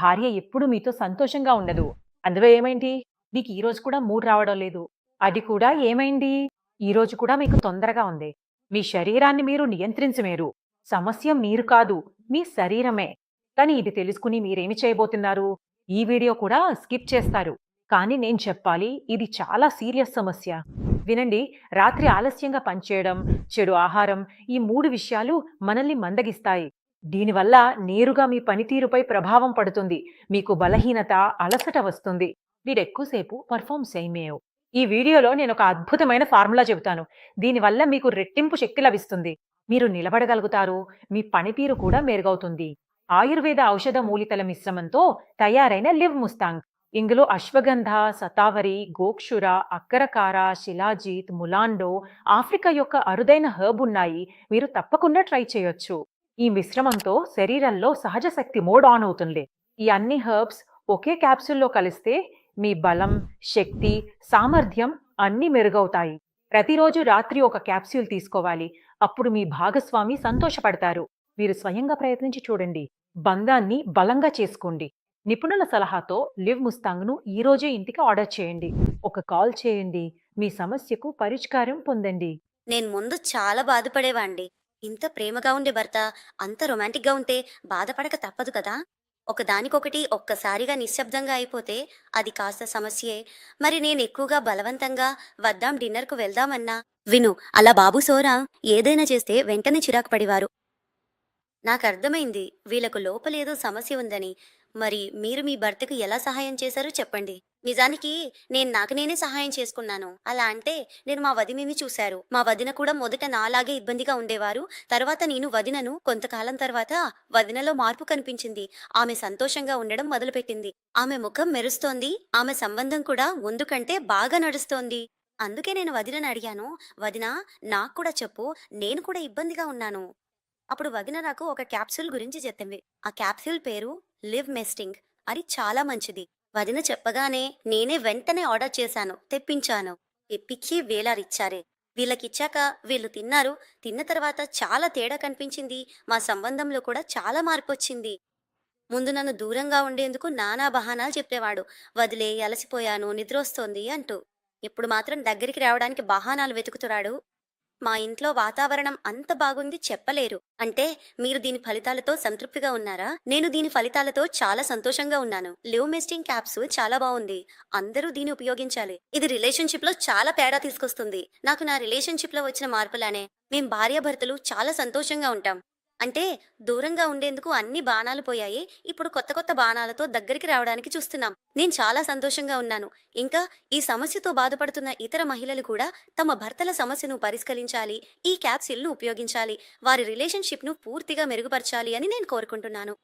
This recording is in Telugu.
భార్య ఎప్పుడు మీతో సంతోషంగా ఉండదు. అందులో ఏమైంది? మీకు ఈ రోజు కూడా మూడు రావడం లేదు. అది కూడా ఏమైంది? ఈ రోజు కూడా మీకు తొందరగా ఉంది. మీ శరీరాన్ని మీరు నియంత్రించలేరు. సమస్య మీరు కాదు, మీ శరీరమే. కానీ ఇది తెలుసుకుని మీరేమి చేయబోతున్నారు? ఈ వీడియో కూడా స్కిప్ చేస్తారు. కానీ నేను చెప్పాలి ఇది చాలా సీరియస్ సమస్య. వినండి రాత్రి ఆలస్యంగా పనిచేయడం, చెడు ఆహారం ఈ మూడు విషయాలు మనల్ని మందగిస్తాయి. దీనివల్ల నేరుగా మీ పనితీరుపై ప్రభావం పడుతుంది. మీకు బలహీనత, అలసట వస్తుంది. మీరు ఎక్కువసేపు పర్ఫామ్ చేయలేరు. ఈ వీడియోలో నేను ఒక అద్భుతమైన ఫార్ములా చెబుతాను. దీనివల్ల మీకు రెట్టింపు శక్తి లభిస్తుంది. మీరు నిలబడగలుగుతారు. మీ పనితీరు కూడా మెరుగవుతుంది. ఆయుర్వేద ఔషధ మూలికల మిశ్రమంతో తయారైన లివ్ ముస్తాంగ్. ఇందులో అశ్వగంధ, సతావరి గోక్షుర, అక్కరకార, శిలాజీత్, ములాండో, ఆఫ్రికా యొక్క అరుదైన హర్బ్ ఉన్నాయి. మీరు తప్పకుండా ట్రై చేయొచ్చు. ఈ మిశ్రమంతో శరీరంలో సహజ శక్తి మోడ్ ఆన్ అవుతుంది. ఈ అన్ని హెర్బ్స్ ఒకే క్యాప్సూల్‌లో కలిస్తే మీ బలం, శక్తి, సామర్థ్యం అన్నీ మెరుగవుతాయి. ప్రతిరోజు రాత్రి ఒక క్యాప్సూల్ తీసుకోవాలి. అప్పుడు మీ భాగస్వామి సంతోషపడతారు. మీరు స్వయంగా ప్రయత్నించి చూడండి. బంధాన్ని బలంగా చేసుకోండి. నిపుణుల సలహాతో లివ్ ముస్తాంగ్‌ను ఈరోజే ఇంటికి ఆర్డర్ చేయండి. ఒక కాల్ చేయండి. మీ సమస్యకు పరిష్కారం పొందండి. నేను ముందు చాలా బాధపడేవాణ్ణి. ఇంత ప్రేమగా ఉండే భర్త అంత రొమాంటిక్‌గా ఉంటే బాధపడక తప్పదు కదా! ఒకదానికొకటి ఒక్కసారిగా నిశ్శబ్దంగా అయిపోతే అది కాస్త సమస్యే. మరి నేను ఎక్కువగా బలవంతంగా వద్దాం డిన్నర్‌కు వెళ్దామన్నా విను అలా బాబు సోరా ఏదైనా చేస్తే వెంటనే చిరాకు పడేవారు. నాకర్థమైంది వీళ్ళకు లోపలేదో సమస్య ఉందని. మరి మీరు మీ భర్తకు ఎలా సహాయం చేశారో చెప్పండి. నిజానికి నేను నాకు నేనే సహాయం చేసుకున్నాను. అలా అంటే నేను మా వదినని చూశారు. మా వదిన కూడా మొదట నాలాగే ఇబ్బందిగా ఉండేవారు. తర్వాత నేను వదినను కొంతకాలం తర్వాత వదినలో మార్పు కనిపించింది. ఆమె సంతోషంగా ఉండడం మొదలుపెట్టింది. ఆమె ముఖం మెరుస్తోంది. ఆమె సంబంధం కూడా ముందు కంటే బాగా నడుస్తోంది. అందుకే నేను వదినని అడిగాను. వదిన నాకు కూడా చెప్పు. నేను కూడా ఇబ్బందిగా ఉన్నాను. అప్పుడు వదిన నాకు ఒక క్యాప్సూల్ గురించి చెప్పింది. ఆ క్యాప్సూల్ పేరు లివ్ మెస్టింగ్. అది చాలా మంచిది. వదిన చెప్పగానే నేనే వెంటనే ఆర్డర్ చేశాను. తెప్పించాను. తెప్పించి వేలారిచ్చారే. వీళ్ళకిచ్చాక వీళ్ళు తిన్నారు. తిన్న తర్వాత చాలా తేడా కనిపించింది. మా సంబంధంలో కూడా చాలా మార్పు వచ్చింది ముందు నన్ను దూరంగా ఉండేందుకు నానా బహానాలు చెప్పేవాడు. వదిలే అలసిపోయాను, నిద్రొస్తోంది అంటూ. ఇప్పుడు మాత్రం దగ్గరికి రావడానికి బహానాలు వెతుకుతున్నాడు. మా ఇంట్లో వాతావరణం అంత బాగుంది చెప్పలేరు. అంటే మీరు దీని ఫలితాలతో సంతృప్తిగా ఉన్నారా? నేను దీని ఫలితాలతో చాలా సంతోషంగా ఉన్నాను. లివ్ మెస్టింగ్ క్యాప్సూల్ చాలా బాగుంది అందరూ దీన్ని ఉపయోగించాలి. ఇది రిలేషన్‌షిప్‌లో చాలా తేడా తీసుకొస్తుంది. నాకు నా రిలేషన్‌షిప్‌లో వచ్చిన మార్పులానే మేం భార్యాభర్తలు చాలా సంతోషంగా ఉంటాం. అంటే దూరంగా ఉండేందుకు అన్ని బాణాలు పోయాయి. ఇప్పుడు కొత్త కొత్త బాణాలతో దగ్గరికి రావడానికి చూస్తున్నాం. నేను చాలా సంతోషంగా ఉన్నాను. ఇంకా ఈ సమస్యతో బాధపడుతున్న ఇతర మహిళలు కూడా తమ భర్తల సమస్యను పరిష్కరించాలి. ఈ క్యాప్సిల్ను ఉపయోగించాలి. వారి రిలేషన్‌షిప్‌ను పూర్తిగా మెరుగుపరచాలి అని నేను కోరుకుంటున్నాను.